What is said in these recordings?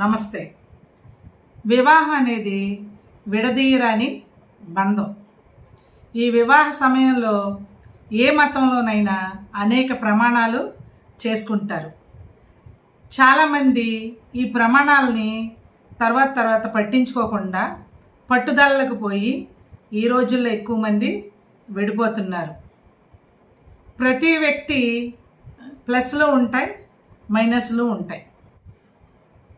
నమస్తే. వివాహం అనేది విడదీయరాని బంధం. ఈ వివాహ సమయంలో ఏ మతంలోనైనా అనేక ప్రమాణాలు చేసుకుంటారు. చాలామంది ఈ ప్రమాణాలని తర్వాత తర్వాత పట్టించుకోకుండా పట్టుదలలకు పోయి ఈ రోజుల్లో ఎక్కువ మంది విడిపోతున్నారు. ప్రతి వ్యక్తి ప్లస్లో ఉంటాయి మైనస్లు ఉంటాయి.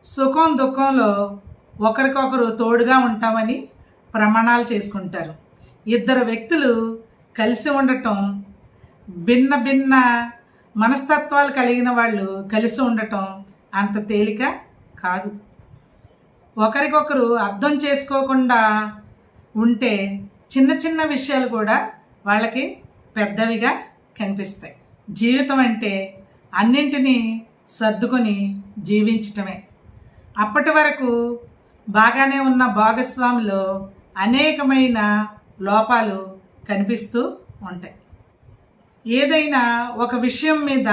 సుఖం దుఃఖంలో ఒకరికొకరు తోడుగా ఉంటామని ప్రమాణాలు చేసుకుంటారు. ఇద్దరు వ్యక్తులు కలిసి ఉండటం భిన్న భిన్న మనస్తత్వాలు కలిగిన వాళ్ళు కలిసి ఉండటం అంత తేలిక కాదు. ఒకరికొకరు అర్థం చేసుకోకుండా ఉంటే చిన్న చిన్న విషయాలు కూడా వాళ్ళకి పెద్దవిగా కనిపిస్తాయి. జీవితం అంటే అన్నింటినీ సర్దుకొని జీవించటమే. అప్పటి వరకు బాగానే ఉన్న భాగస్వామిలో అనేకమైన లోపాలు కనిపిస్తూ ఉంటాయి. ఏదైనా ఒక విషయం మీద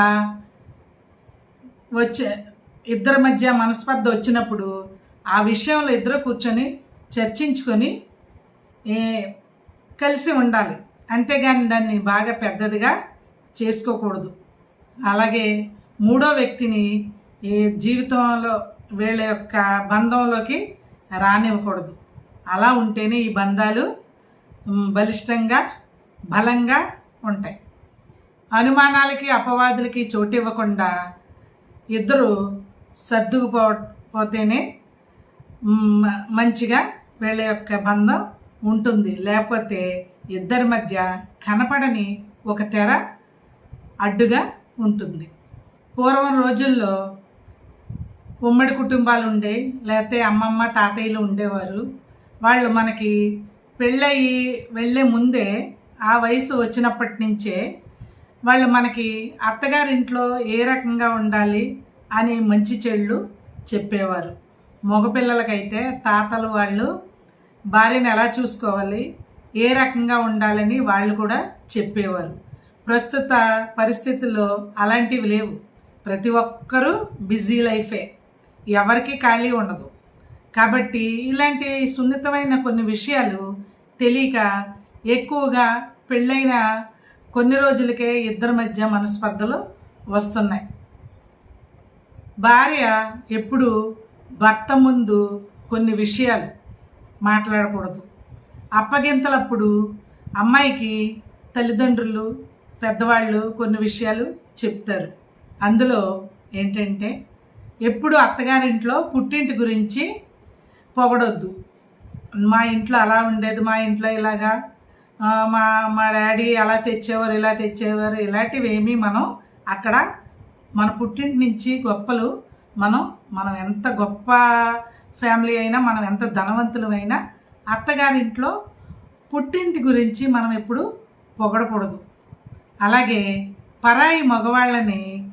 వచ్చే ఇద్దరి మధ్య మనస్పర్ధ వచ్చినప్పుడు ఆ విషయంలో ఇద్దరు కూర్చొని చర్చించుకొని కలిసి ఉండాలి. అంతేగాని దాన్ని బాగా పెద్దదిగా చేసుకోకూడదు. అలాగే మూడో వ్యక్తిని ఈ జీవితంలో వీళ్ళ యొక్క బంధంలోకి రానివ్వకూడదు. అలా ఉంటేనే ఈ బంధాలు బలిష్టంగా బలంగా ఉంటాయి. అనుమానాలకి అపవాదులకి చోటు ఇవ్వకుండా ఇద్దరు సర్దుకుపో పోతేనే మంచిగా వీళ్ళ యొక్క బంధం ఉంటుంది. లేకపోతే ఇద్దరి మధ్య కనపడని ఒక తెర అడ్డుగా ఉంటుంది. పూర్వం రోజుల్లో ఉమ్మడి కుటుంబాలు ఉండే లేకపోతే అమ్మమ్మ తాతయ్యలు ఉండేవారు. వాళ్ళు మనకి పెళ్ళయి వెళ్ళే ముందే ఆ వయసు వచ్చినప్పటి నుంచే వాళ్ళు మనకి అత్తగారింట్లో ఏ రకంగా ఉండాలి అని మంచి చెళ్ళు చెప్పేవారు. మగపిల్లలకైతే తాతలు వాళ్ళు భార్యను ఎలా చూసుకోవాలి ఏ రకంగా ఉండాలని వాళ్ళు కూడా చెప్పేవారు. ప్రస్తుత పరిస్థితుల్లో అలాంటివి లేవు. ప్రతి ఒక్కరూ బిజీ లైఫే. ఎవరికి ఖాళీ ఉండదు. కాబట్టి ఇలాంటి సున్నితమైన కొన్ని విషయాలు తెలియక ఎక్కువగా పెళ్ళైన కొన్ని రోజులకే ఇద్దరి మధ్య మనస్పర్ధలు వస్తున్నాయి. భార్య ఎప్పుడు భర్త ముందు కొన్ని విషయాలు మాట్లాడకూడదు. అప్పగింతలప్పుడు అమ్మాయికి తల్లిదండ్రులు పెద్దవాళ్ళు కొన్ని విషయాలు చెప్తారు. అందులో ఏంటంటే ఎప్పుడు అత్తగారింట్లో పుట్టింటి గురించి పొగడొద్దు. మా ఇంట్లో అలా ఉండేది మా ఇంట్లో ఇలాగా మా మా డాడీ అలా తెచ్చేవారు ఇలా తెచ్చేవారు ఇలాంటివి ఏమీ మనం అక్కడ మన పుట్టింటి నుంచి గొప్పలు మనం మనం ఎంత గొప్ప ఫ్యామిలీ అయినా మనం ఎంత ధనవంతులమైనా అత్తగారింట్లో పుట్టింటి గురించి మనం ఎప్పుడు పొగడకూడదు. అలాగే పరాయి మగవాళ్ళని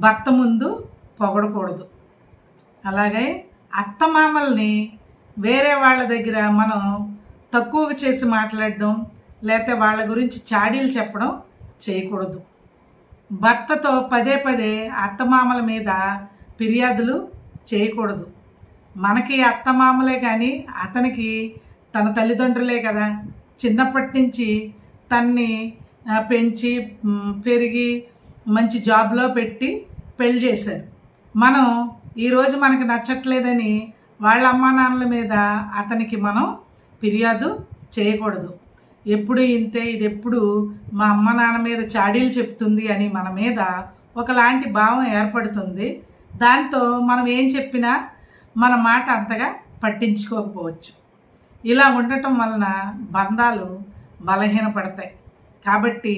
భర్త ముందు పొగడకూడదు. అలాగే అత్తమామల్ని వేరే వాళ్ళ దగ్గర మనం తక్కువగా చేసి మాట్లాడడం లేకపోతే వాళ్ళ గురించి చాడీలు చెప్పడం చేయకూడదు. భర్తతో పదే పదే అత్తమామల మీద ఫిర్యాదులు చేయకూడదు. మనకి అత్తమామలే కానీ అతనికి తన తల్లిదండ్రులే కదా. చిన్నప్పటి నుంచి తన్ని పెంచి పెరిగి మంచి జాబ్లో పెట్టి పెళ్ళి చేశారు. మనం ఈరోజు మనకు నచ్చట్లేదని వాళ్ళ అమ్మా నాన్నల మీద అతనికి మనం ఫిర్యాదు చేయకూడదు. ఎప్పుడు ఇంతే ఇది ఎప్పుడు మా అమ్మ నాన్న మీద చాడీలు చెప్తుంది అని మన మీద ఒకలాంటి భావం ఏర్పడుతుంది. దాంతో మనం ఏం చెప్పినా మన మాట అంతగా పట్టించుకోకపోవచ్చు. ఇలా ఉండటం వలన బంధాలు బలహీనపడతాయి. కాబట్టి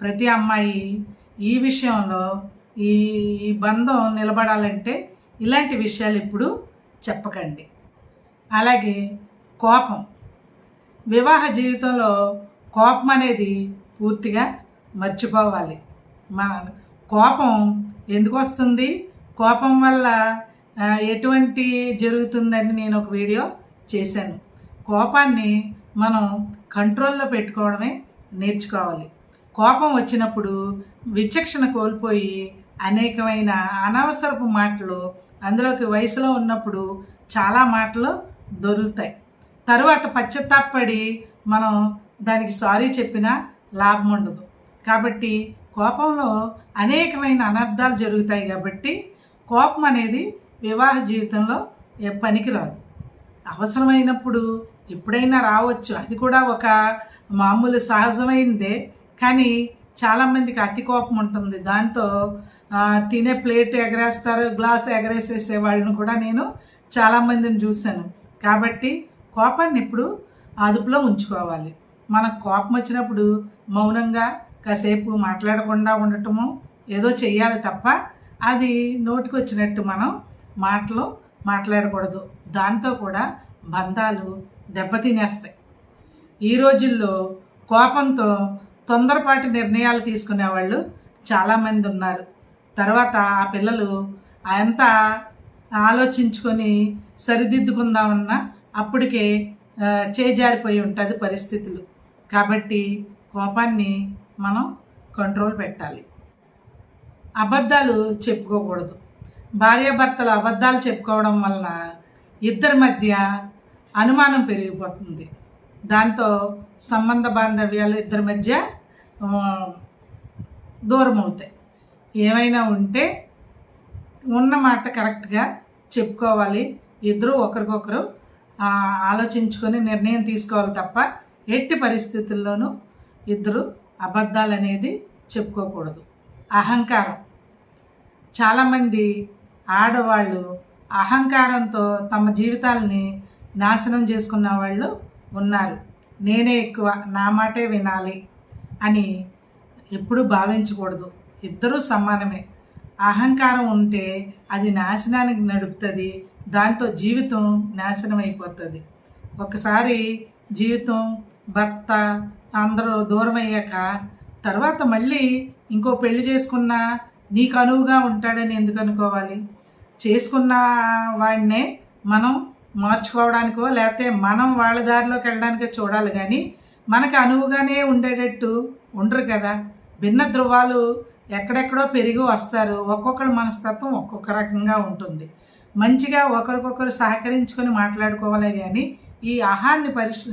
ప్రతి అమ్మాయి ఈ విషయంలో ఈ ఈ బంధం నిలబడాలంటే ఇలాంటి విషయాలు ఇప్పుడు చెప్పకండి. అలాగే కోపం. వివాహ జీవితంలో కోపం అనేది పూర్తిగా మర్చిపోవాలి. మన కోపం ఎందుకు వస్తుంది? కోపం వల్ల ఎటువంటి జరుగుతుందని నేను ఒక వీడియో చేశాను. కోపాన్ని మనం కంట్రోల్లో పెట్టుకోవడమే నేర్చుకోవాలి. కోపం వచ్చినప్పుడు విచక్షణ కోల్పోయి అనేకమైన అనవసరపు మాటలు అందులోకి వయసులో ఉన్నప్పుడు చాలా మాటలు దొరుకుతాయి. తరువాత పశ్చత్తాపడి మనం దానికి సారీ చెప్పినా లాభం ఉండదు. కాబట్టి కోపంలో అనేకమైన అనర్థాలు జరుగుతాయి కాబట్టి కోపం అనేది వివాహ జీవితంలో ఏ అవసరమైనప్పుడు ఎప్పుడైనా రావచ్చు. అది కూడా ఒక మామూలు సహజమైందే. కానీ చాలామందికి అతి కోపం ఉంటుంది. దాంతో తినే ప్లేట్ ఎగరేస్తారు గ్లాస్ ఎగరేసేసే వాళ్ళని కూడా నేను చాలామందిని చూశాను. కాబట్టి కోపాన్ని ఇప్పుడు అదుపులో ఉంచుకోవాలి. మనకు కోపం వచ్చినప్పుడు మౌనంగా కాసేపు మాట్లాడకుండా ఉండటము ఏదో చెయ్యాలి తప్ప అది నోటికి వచ్చినట్టు మనం మాటలు మాట్లాడకూడదు. దాంతో కూడా బంధాలు దెబ్బతినేస్తాయి. ఈ రోజుల్లో కోపంతో తొందరపాటి నిర్ణయాలు తీసుకునేవాళ్ళు చాలామంది ఉన్నారు. తర్వాత ఆ పిల్లలు అంతా ఆలోచించుకొని సరిదిద్దుకుందామన్న అప్పటికే చేజారిపోయి ఉంటుంది పరిస్థితులు. కాబట్టి కోపాన్ని మనం కంట్రోల్ పెట్టాలి. అబద్ధాలు చెప్పుకోకూడదు. భార్యాభర్తలు అబద్ధాలు చెప్పుకోవడం వలన ఇద్దరి మధ్య అనుమానం పెరిగిపోతుంది. దాంతో సంబంధ బాంధవ్యాలు ఇద్దరి మధ్య దూరం అవుతాయి ఏమైనా ఉంటే ఉన్న మాట కరెక్ట్గా చెప్పుకోవాలి. ఇద్దరు ఒకరికొకరు ఆలోచించుకొని నిర్ణయం తీసుకోవాలి తప్ప ఎట్టి పరిస్థితుల్లోనూ ఇద్దరు అబద్ధాలు అనేది చెప్పుకోకూడదు. అహంకారం. చాలామంది ఆడవాళ్ళు అహంకారంతో తమ జీవితాలని నాశనం చేసుకున్న వాళ్ళు ఉన్నారు. నేనే ఎక్కువ నా మాటే వినాలి అని ఎప్పుడూ భావించకూడదు. ఇద్దరూ సమానమే. అహంకారం ఉంటే అది నాశనానికి నడుపుతుంది దాంతో జీవితం నాశనం అయిపోతుంది ఒకసారి జీవితం భర్త అందరూ దూరం అయ్యాక తర్వాత మళ్ళీ ఇంకో పెళ్ళి చేసుకున్నా నీకు అనువుగా ఉంటాడని ఎందుకు అనుకోవాలి? చేసుకున్న వాడినే మనం మార్చుకోవడానికో లేకపోతే మనం వాళ్ళ దారిలోకి వెళ్ళడానికో చూడాలి. కానీ మనకు అనువుగానే ఉండేటట్టు ఉండరు కదా. భిన్న ధృవాలు ఎక్కడెక్కడో పెరిగి వస్తారు. ఒక్కొక్కరు మనస్తత్వం ఒక్కొక్క రకంగా ఉంటుంది. మంచిగా ఒకరికొకరు సహకరించుకొని మాట్లాడుకోవాలి కానీ ఈ ఆహాన్ని పరిశ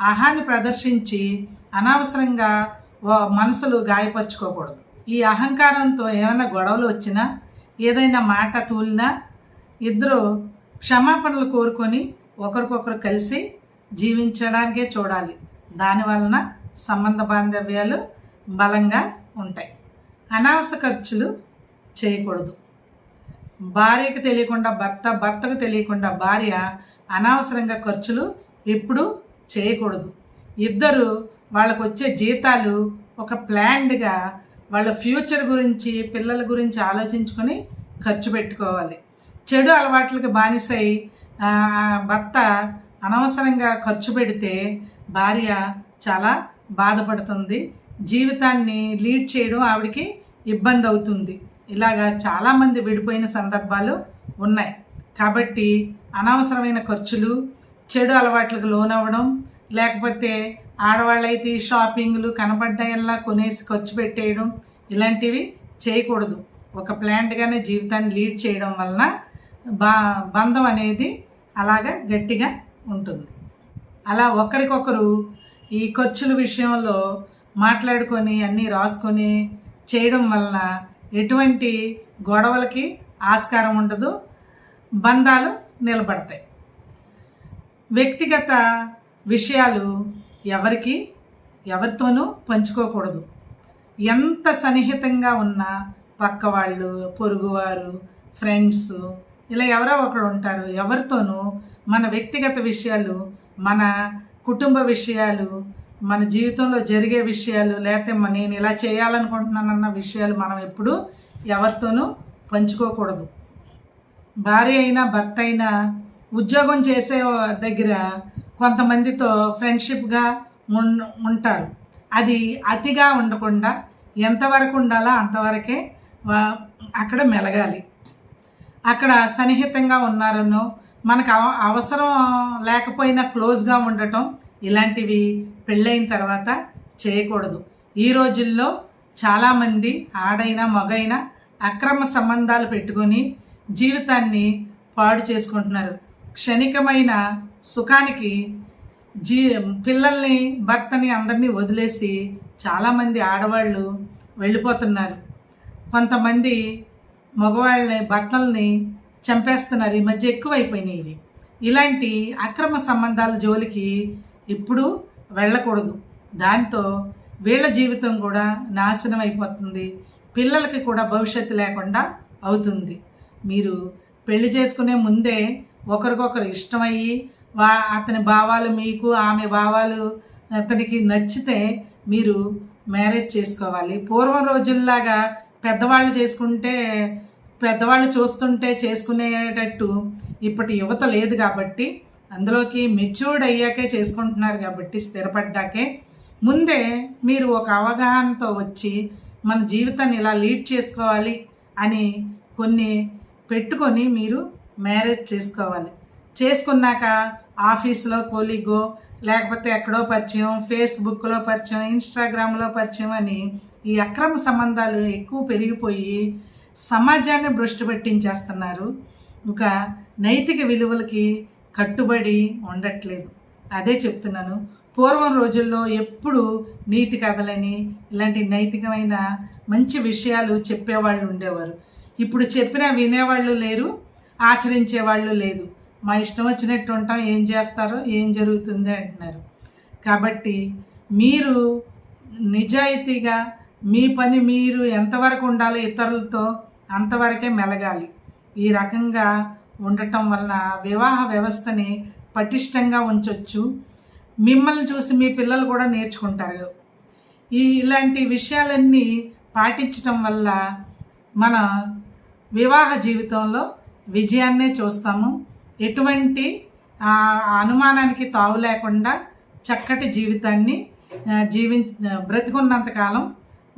ఆహాన్ని ప్రదర్శించి అనవసరంగా ఓ- మనసులు గాయపరుచుకోకూడదు. ఈ అహంకారంతో ఏమైనా గొడవలు వచ్చినా ఏదైనా మాట తూలినా ఇద్దరు క్షమాపణలు కోరుకొని ఒకరికొకరు కలిసి జీవించడానికే చూడాలి. దానివలన సంబంధ బాంధవ్యాలు బలంగా ఉంటాయి. అనవసర ఖర్చులు చేయకూడదు. భార్యకు తెలియకుండా భర్త భర్తకు తెలియకుండా భార్య అనవసరంగా ఖర్చులు ఎప్పుడు చేయకూడదు. ఇద్దరు వాళ్ళకు వచ్చే జీతాలు ఒక ప్లాన్డ్గా వాళ్ళ ఫ్యూచర్ గురించి పిల్లల గురించి ఆలోచించుకొని ఖర్చు పెట్టుకోవాలి. చెడు అలవాట్లకు బానిసై భర్త అనవసరంగా ఖర్చు పెడితే భార్య చాలా బాధపడుతుంది. జీవితాన్ని లీడ్ చేయడం ఆవిడకి ఇబ్బంది అవుతుంది. ఇలాగా చాలామంది విడిపోయిన సందర్భాలు ఉన్నాయి. కాబట్టి అనవసరమైన ఖర్చులు చెడు అలవాట్లకు లోనవ్వడం లేకపోతే ఆడవాళ్ళైతే ఈ షాపింగ్లు కనబడ్డాయల్లా కొనేసి ఖర్చు పెట్టేయడం ఇలాంటివి చేయకూడదు. ఒక ప్లాంట్గానే జీవితాన్ని లీడ్ చేయడం వలన బా బంధం అనేది అలాగా గట్టిగా ఉంటుంది. అలా ఒకరికొకరు ఈ ఖర్చుల విషయంలో మాట్లాడుకొని అన్నీ రాసుకొని చేయడం వలన ఎటువంటి గొడవలకి ఆస్కారం ఉండదు బంధాలు నిలబడతాయి. వ్యక్తిగత విషయాలు ఎవరికి ఎవరితోనూ పంచుకోకూడదు. ఎంత సన్నిహితంగా ఉన్నా పక్క వాళ్ళు పొరుగువారు ఫ్రెండ్స్ ఇలా ఎవరో ఒకరు ఉంటారు ఎవరితోనూ మన వ్యక్తిగత విషయాలు మన కుటుంబ విషయాలు మన జీవితంలో జరిగే విషయాలు లేకపోతే నేను ఇలా చేయాలనుకుంటున్నానన్న విషయాలు మనం ఎప్పుడూ ఎవరితోనూ పంచుకోకూడదు. భార్య అయినా భర్త అయినా ఉద్యోగం చేసే దగ్గర కొంతమందితో ఫ్రెండ్షిప్గా ఉన్ ఉంటారు. అది అతిగా ఉండకుండా ఎంతవరకు ఉండాలో అంతవరకే అక్కడ మెలగాలి. అక్కడ సన్నిహితంగా ఉన్నారనో మనకు అవ అవసరం లేకపోయినా క్లోజ్గా ఉండటం ఇలాంటివి పెళ్ళైన తర్వాత చేయకూడదు. ఈ రోజుల్లో చాలామంది ఆడైనా మగైనా అక్రమ సంబంధాలు పెట్టుకొని జీవితాన్ని పాడు చేసుకుంటున్నారు. క్షణికమైన సుఖానికి జీ పిల్లల్ని భర్తని అందరినీ వదిలేసి చాలామంది ఆడవాళ్ళు వెళ్ళిపోతున్నారు. కొంతమంది మగవాళ్ళని భర్తల్ని చంపేస్తున్నారు. ఈ మధ్య ఎక్కువైపోయినాయి ఇవి. ఇలాంటి అక్రమ సంబంధాల జోలికి ఇప్పుడు వెళ్ళకూడదు. దాంతో వీళ్ళ జీవితం కూడా నాశనం అయిపోతుంది. పిల్లలకి కూడా భవిష్యత్తు లేకుండా అవుతుంది. మీరు పెళ్ళి చేసుకునే ముందే ఒకరికొకరు ఇష్టమయ్యి వా అతని భావాలు మీకు ఆమె భావాలు అతనికి నచ్చితే మీరు మ్యారేజ్ చేసుకోవాలి. పూర్వం రోజుల్లాగా పెద్దవాళ్ళు చేసుకుంటే పెద్దవాళ్ళు చూస్తుంటే చేసుకునేటట్టు ఇప్పటి యువత లేదు కాబట్టి అందులోకి మెచ్యూర్డ్ అయ్యాకే చేసుకుంటున్నారు కాబట్టి స్థిరపడ్డాకే. ముందే మీరు ఒక అవగాహనతో వచ్చి మన జీవితాన్ని ఇలా లీడ్ చేసుకోవాలి అని కొన్ని పెట్టుకొని మీరు మ్యారేజ్ చేసుకోవాలి. చేసుకున్నాక ఆఫీస్లో కోలీగో లేకపోతే ఎక్కడో పరిచయం ఫేస్బుక్లో పరిచయం ఇన్స్టాగ్రామ్లో పరిచయం అని ఈ అక్రమ సంబంధాలు ఎక్కువ పెరిగిపోయి సమాజాన్ని భ్రష్టు పెట్టించేస్తున్నారు. ఒక నైతిక విలువలకి కట్టుబడి ఉండట్లేదు. అదే చెప్తున్నాను. పూర్వం రోజుల్లో ఎప్పుడు నీతి కథలని ఇలాంటి నైతికమైన మంచి విషయాలు చెప్పేవాళ్ళు ఉండేవారు. ఇప్పుడు చెప్పినా వినేవాళ్ళు లేరు ఆచరించే వాళ్ళు లేదు. మా ఇష్టం వచ్చినట్టు ఉంటాం ఏం చేస్తారో ఏం జరుగుతుంది అంటున్నారు. కాబట్టి మీరు నిజాయితీగా మీ పని మీరు ఎంతవరకు ఉండాలో ఇతరులతో అంతవరకే మెలగాలి. ఈ రకంగా ఉండటం వలన వివాహ వ్యవస్థని పటిష్టంగా ఉంచవచ్చు మిమ్మల్ని చూసి మీ పిల్లలు కూడా నేర్చుకుంటారు. ఈ ఇలాంటి విషయాలన్నీ పాటించటం వల్ల మన వివాహ జీవితంలో విజయాన్నే చూస్తాము. ఎటువంటి అనుమానానికి తావు లేకుండా చక్కటి జీవితాన్ని జీవి బ్రతికున్నంతకాలం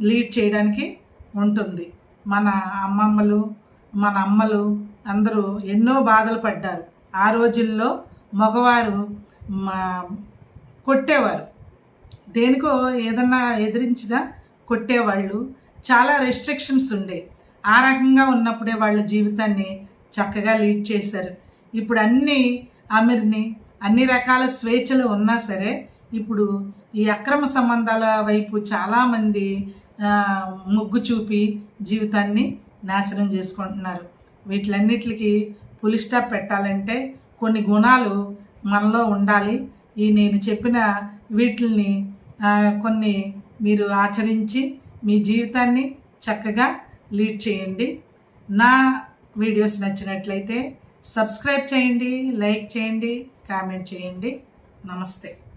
లీడ్ చేయడానికి ఉంటుంది. మన అమ్మమ్మలు మన అమ్మలు అందరూ ఎన్నో బాధలు పడ్డారు. ఆ రోజుల్లో మగవారు మా కొట్టేవారు. దేనికో ఏదన్నా ఎదిరించినా కొట్టేవాళ్ళు. చాలా రెస్ట్రిక్షన్స్ ఉండే. ఆ రకంగా ఉన్నప్పుడే వాళ్ళ జీవితాన్ని చక్కగా లీడ్ చేశారు. ఇప్పుడు అన్ని అమీర్ని అన్ని రకాల స్వేచ్ఛలు ఉన్నా సరే ఇప్పుడు ఈ అక్రమ సంబంధాల వైపు చాలామంది మొగ్గు చూపి జీవితాన్ని నాశనం చేసుకుంటున్నారు. వీటిలన్నిటికి పులి స్టాప్ పెట్టాలంటే కొన్ని గుణాలు మనలో ఉండాలి. ఈ నేను చెప్పిన వీటిల్ని కొన్ని మీరు ఆచరించి మీ జీవితాన్ని చక్కగా లీడ్ చేయండి. నా వీడియోస్ నచ్చినట్లయితే సబ్స్క్రైబ్ చేయండి లైక్ చేయండి కామెంట్ చేయండి. నమస్తే.